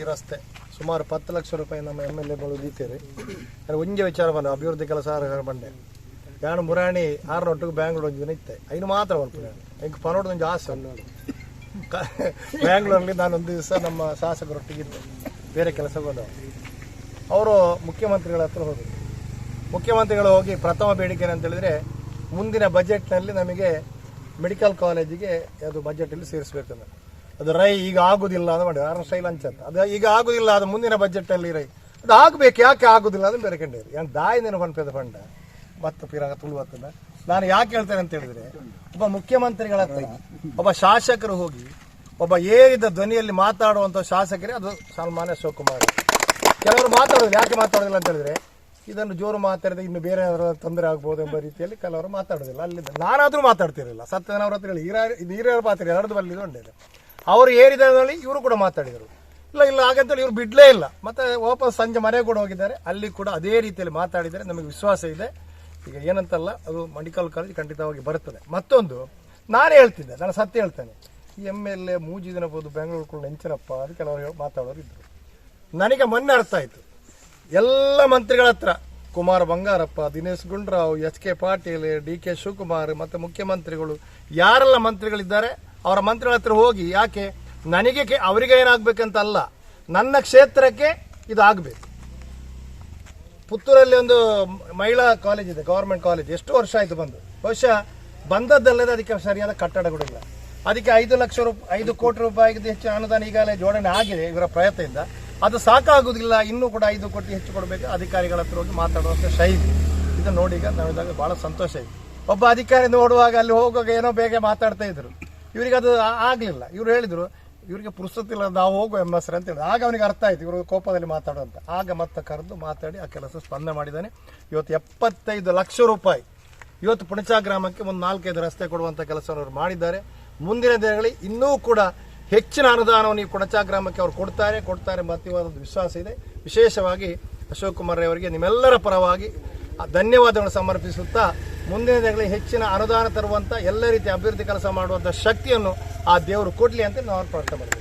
ಈ ರಸ್ತೆ. ಸುಮಾರು ಪತ್ತು ಲಕ್ಷ ರೂಪಾಯಿ ನಮ್ಮ ಎಂ ಎಲ್ ಎಗಳು ಅದು ಒಂಜೆ ವಿಚಾರ ಬಂದ ಅಭಿವೃದ್ಧಿ ಕೆಲಸ ಬಂದೆ ಯಾರು ಮುರಾಣಿ ಆರ್ನೊಟ್ಟಿಗೆ ಬ್ಯಾಂಗ್ಳೂರ್ ಒಂದು ದಿನ ಇತ್ತೆ. ಐನು ಮಾತ್ರ ಬರ್ತೀನಿ ಹೆಂಗೆ ಒಂದು ಆಸೆ. ಅನ್ನೋದು ನಾನು ಒಂದು ದಿವಸ ನಮ್ಮ ಶಾಸಕರೊಟ್ಟಿಗಿದ್ದೆ ಬೇರೆ ಕೆಲಸ ಬಂದವರು ಅವರು ಮುಖ್ಯಮಂತ್ರಿಗಳ ಹತ್ರ ಹೋದರು. ಮುಖ್ಯಮಂತ್ರಿಗಳು ಹೋಗಿ ಪ್ರಥಮ ಬೇಡಿಕೆ ಅಂತ ಹೇಳಿದ್ರೆ ಮುಂದಿನ ಬಜೆಟ್ನಲ್ಲಿ ನಮಗೆ ಮೆಡಿಕಲ್ ಕಾಲೇಜಿಗೆ ಅದು ಬಜೆಟಲ್ಲಿ ಸೇರಿಸಬೇಕಂದ್ರೆ ಅದು ರೈ ಈಗ ಆಗುದಿಲ್ಲ ಅಂತ ಮಾಡಿ ಆರು ಸ್ಟೈಲ್ ಅಂತ ಅದು ಈಗ ಆಗುದಿಲ್ಲ, ಅದು ಮುಂದಿನ ಬಜೆಟ್ ಅಲ್ಲಿ ರೈ. ಅದು ಆಗಬೇಕು, ಯಾಕೆ ಆಗುದಿಲ್ಲ ಅಂತ ಬೇರೆ ಕಂಡಿರಿ ಏನು ನೆನ ಪಂಪದ ಫಂಡ ಮತ್ತೆ ಪಿರಾಗ ತುಳುವತ್ತದ. ನಾನು ಯಾಕೆ ಹೇಳ್ತೇನೆ ಅಂತ ಹೇಳಿದ್ರೆ, ಒಬ್ಬ ಮುಖ್ಯಮಂತ್ರಿಗಳ ಒಬ್ಬ ಶಾಸಕರು ಹೋಗಿ, ಒಬ್ಬ ಏರಿದ ಧ್ವನಿಯಲ್ಲಿ ಮಾತಾಡುವಂಥ ಶಾಸಕರೇ ಅದು ಸಲ್ಮಾನ್ ಅಶೋಕ್ ಕುಮಾರ್. ಕೆಲವರು ಮಾತಾಡೋದಿಲ್ಲ. ಯಾಕೆ ಮಾತಾಡೋದಿಲ್ಲ ಅಂತ ಹೇಳಿದ್ರೆ, ಇದನ್ನು ಜೋರು ಮಾತಾಡಿದ್ರೆ ಇನ್ನು ಬೇರೆ ತೊಂದರೆ ಆಗ್ಬೋದು ಎಂಬ ರೀತಿಯಲ್ಲಿ ಕೆಲವರು ಮಾತಾಡೋದಿಲ್ಲ. ಅಲ್ಲಿಂದ ನಾನಾದರೂ ಮಾತಾಡ್ತಿರಲಿಲ್ಲ. ಸತ್ಯನವರ ಹತ್ರ ಹೇಳಿ, ಹಿರಿಯ ಹೀರ ಪಾತ್ರ ಎರಡು ಬಲ್ಲಿ ಅವರು ಏರಿದಲ್ಲಿ ಇವರು ಕೂಡ ಮಾತಾಡಿದರು. ಇಲ್ಲ ಇಲ್ಲ, ಹಾಗಂತೇಳಿ ಇವರು ಬಿಡ್ಲೇ ಇಲ್ಲ. ಮತ್ತೆ ವಾಪಸ್ ಸಂಜೆ ಮನೆಗೆ ಕೂಡ ಹೋಗಿದ್ದಾರೆ. ಅಲ್ಲಿ ಕೂಡ ಅದೇ ರೀತಿಯಲ್ಲಿ ಮಾತಾಡಿದರೆ ನಮಗೆ ವಿಶ್ವಾಸ ಇದೆ. ಈಗ ಏನಂತಲ್ಲ, ಅದು ಮೆಡಿಕಲ್ ಕಾಲೇಜ್ ಖಂಡಿತವಾಗಿ ಬರುತ್ತದೆ ಮತ್ತೊಂದು, ನಾನು ಹೇಳ್ತಿದ್ದೆ, ನಾನು ಸತ್ಯ ಹೇಳ್ತೇನೆ. ಎಂ ಎಲ್ ಎ ಮೂಜಿ ದಿನ ಬೋದು ಬೆಂಗಳೂರು ಕೂಡ ನೆಂಚನಪ್ಪ ಅದು ಕೆಲವರು ಮಾತಾಡೋರು ಇದ್ದರು ನನಗೆ ಮೊನ್ನೆ ಅರ್ಥ ಆಯಿತು. ಎಲ್ಲ ಮಂತ್ರಿಗಳ ಹತ್ರ, Kumar Bangarappa, Dinesh Gundurao, H K Patil, D K Shivakumar, ಮತ್ತು ಮುಖ್ಯಮಂತ್ರಿಗಳು, ಯಾರೆಲ್ಲ ಮಂತ್ರಿಗಳಿದ್ದಾರೆ ಅವರ ಮಂತ್ರಿಗಳ ಹತ್ರ ಹೋಗಿ ಯಾಕೆ ನನಗೆ ಅವರಿಗೆ ಏನಾಗಬೇಕಂತ ಅಲ್ಲ ನನ್ನ ಕ್ಷೇತ್ರಕ್ಕೆ ಇದು ಆಗಬೇಕು. ಪುತ್ತೂರಲ್ಲಿ ಒಂದು ಮಹಿಳಾ ಕಾಲೇಜ್ ಇದೆ ಗೌರ್ಮೆಂಟ್ ಕಾಲೇಜ್ ಎಷ್ಟು ವರ್ಷ ಆಯಿತು ಬಂದು. ಬಹುಶಃ ಬಂದದ್ದಲ್ಲದೆ ಅದಕ್ಕೆ ಸರಿಯಾದ ಕಟ್ಟಡಗಳಿಲ್ಲ ಅದಕ್ಕೆ ಐದು ಲಕ್ಷ ರೂಪಾಯಿ ಐದು ಕೋಟಿ ರೂಪಾಯಿಗಿಂತ ಹೆಚ್ಚು ಅನುದಾನ ಈಗಾಗಲೇ ಜೋಡಣೆ ಆಗಿದೆ ಇವರ ಪ್ರಯತ್ನದಿಂದ. ಅದು ಸಾಕಾಗುವುದಿಲ್ಲ, ಇನ್ನೂ ಕೂಡ ಐದು ಕೋಟಿ ಹೆಚ್ಚು ಕೊಡಬೇಕು ಅಧಿಕಾರಿಗಳ ಹತ್ರ ಹೋಗಿ ಮಾತಾಡುವಂಥ ಶೈಲಿ. ನೋಡಿ ಈಗ ನೋಡಿದಾಗ ಭಾಳ ಸಂತೋಷ ಇದೆ ಒಬ್ಬ ಅಧಿಕಾರಿ ನೋಡುವಾಗ ಅಲ್ಲಿ ಹೋಗುವಾಗ ಏನೋ ಬೇಗ ಮಾತಾಡ್ತಾ ಇದ್ರು. ಇವರಿಗೆ ಅದು ಆಗಲಿಲ್ಲ. ಇವರು ಹೇಳಿದರು, ಇವರಿಗೆ ಪುರುಸತ್ತಿಲ್ಲ ನಾವು ಹೋಗುವ ಎಂ ಎಸ್ ಅಂತ ಹೇಳಿದ್ರು. ಆಗ ಅವನಿಗೆ ಅರ್ಥ ಆಯ್ತು. ಇವರು ಕೋಪದಲ್ಲಿ ಮಾತಾಡುವಂತ. ಆಗ ಮತ್ತೆ ಕರೆದು ಮಾತಾಡಿ ಆ ಕೆಲಸ ಸ್ಪಂದನೆ ಮಾಡಿದ್ದಾನೆ. ಇವತ್ತು ಎಪ್ಪತ್ತೈದು ಲಕ್ಷ ರೂಪಾಯಿ. ಇವತ್ತು ಪುಣಚಾ ಗ್ರಾಮಕ್ಕೆ ಒಂದು ನಾಲ್ಕೈದು ರಸ್ತೆ ಕೊಡುವಂತ ಕೆಲಸವನ್ನು ಅವರು ಮಾಡಿದ್ದಾರೆ. ಮುಂದಿನ ದಿನಗಳಲ್ಲಿ ಇನ್ನೂ ಕೂಡ ಹೆಚ್ಚಿನ ಅನುದಾನವನ್ನು ಈ ಕುಣಚಾ ಗ್ರಾಮಕ್ಕೆ ಅವರು ಕೊಡ್ತಾರೆ. ಕೊಡ್ತಾರೆ ಒಂದು ವಿಶ್ವಾಸ ಇದೆ. ವಿಶೇಷವಾಗಿ ಅಶೋಕ್ ಕುಮಾರ್ ಅವರಿಗೆ ನಿಮ್ಮೆಲ್ಲರ ಪರವಾಗಿ ಆ ಧನ್ಯವಾದಗಳನ್ನು ಸಮರ್ಪಿಸುತ್ತಾ ಮುಂದಿನ ದಿನಗಳಲ್ಲಿ ಹೆಚ್ಚಿನ ಅನುದಾನ ತರುವಂಥ ಎಲ್ಲ ರೀತಿಯ ಅಭಿವೃದ್ಧಿ ಕೆಲಸ ಮಾಡುವಂತ ಶಕ್ತಿಯನ್ನು ಆ ದೇವರು ಕೊಡಲಿ ಅಂತ ನಾವು ಪ್ರಾರ್ಥನೆ ಮಾಡ್ತೀವಿ.